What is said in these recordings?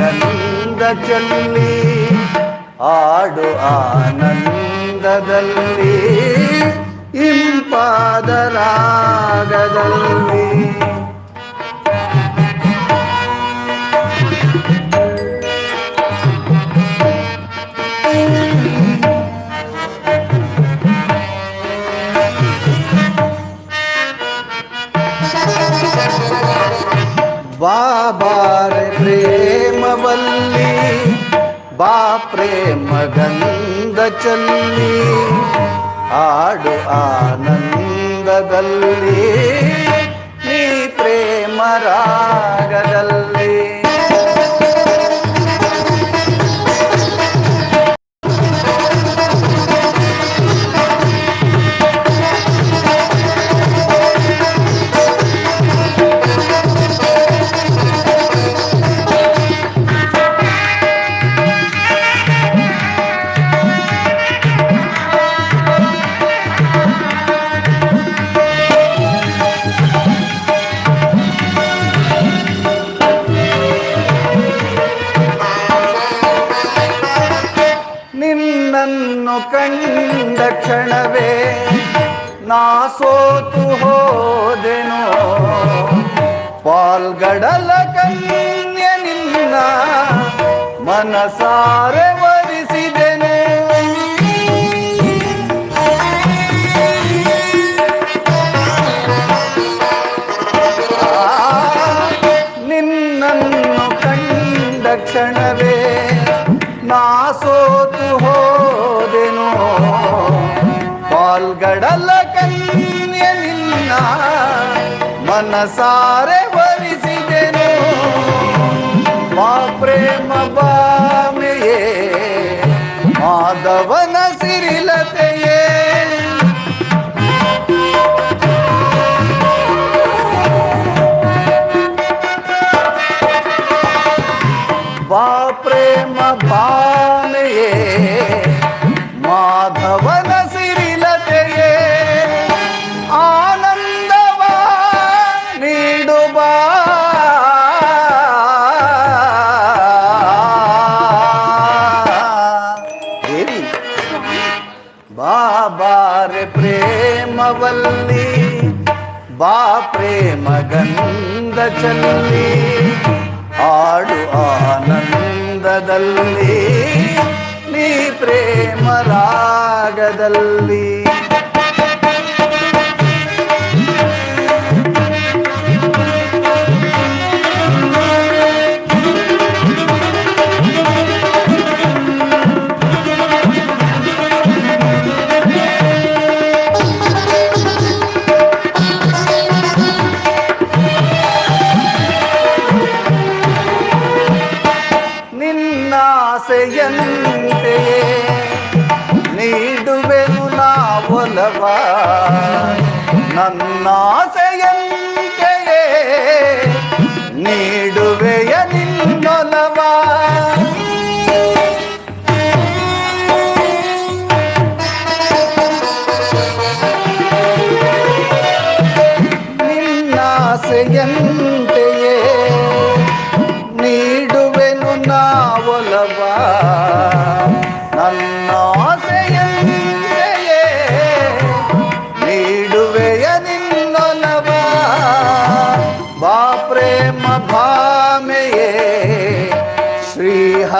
ಗಂಧ ಚೆಲ್ಲಿ ಆಡು ಆನಂದದಲ್ಲಿ ಇಂಪಾದ ರಾಗದಲ್ಲಿ. ಬಾಬಾರೆ ಪ್ರೇಮವಲ್ಲಿ ಬಾ ಪ್ರೇಮ ಗಂಧ ಚಲ್ಲಿ ಆಡು ಆನಂದದಲ್ಲಿ ನೀ ಪ್ರೇಮ ರಾಗದಲ್ಲಿ ಕಂಡ ಕ್ಷಣವೇ ನಾ ಸೋತು ಹೋದೆನು. ಪಾಲ್ಗಡಲ ಕೈಯ ನಿನ್ನ ಮನಸಾರೆ ವರಿಸಿದೆನೆ. ನಿನ್ನನ್ನು ಕಂಡ ಕ್ಷಣವೇ ನಾ ಸೋತು ಪಾಲ್ಗಡಲ ಕನ್ಯ ನಿನ್ನ ಮನಸಾರೆ ವರಿಸಿದೆನು ಮಾ ಪ್ರೇಮ ಬಾಮೆಯೇ ಮಾಧವನ ಸಿರಿಲತೆಯೇ ಬಾ ಪ್ರೇಮ ಬಾನೆಯೇ ಮಾಧವನ ಸಿರಿಲತೆಯೇ ಪ್ರೇಮವಲ್ಲಿ ಬಾ ಪ್ರೇಮ ಗಂಧ ಚಲ್ಲಿ ಆಡು ಆನಂದದಲ್ಲಿ ನೀ ಪ್ರೇಮ ರಾಗದಲ್ಲಿ. ನಿನ್ನಾಸೆಯಂತೆಯೇ ನೀಡುವೆನು ನಾ ಒಲವ ನನ್ನಾಸೆಯಂತೆಯೇ ನೀಡುವೆಯ ನಿನ್ನೊಲವ ನಿನ್ನಾಸೆಯಂತೆಯೇ ನೀಡುವೆನು ನಾ ಶ್ರೀ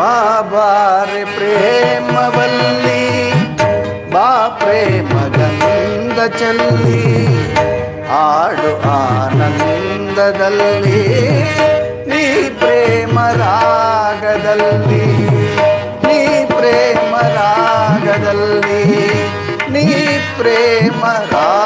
ಬಾಬಾರೆ ಪ್ರೇಮವಲ್ಲಿ ಬಾ ಪ್ರೇಮ ಗಂಧ ಚಲ್ಲಿ ಆಡು ಆನಂದದಲ್ಲಿ ನೀ ಪ್ರೇಮ ರಾಗದಲ್ಲಿ ನೀ ಪ್ರೇಮ ರಾಗದಲ್ಲಿ ನೀ ಪ್ರೇಮ ರಾಗ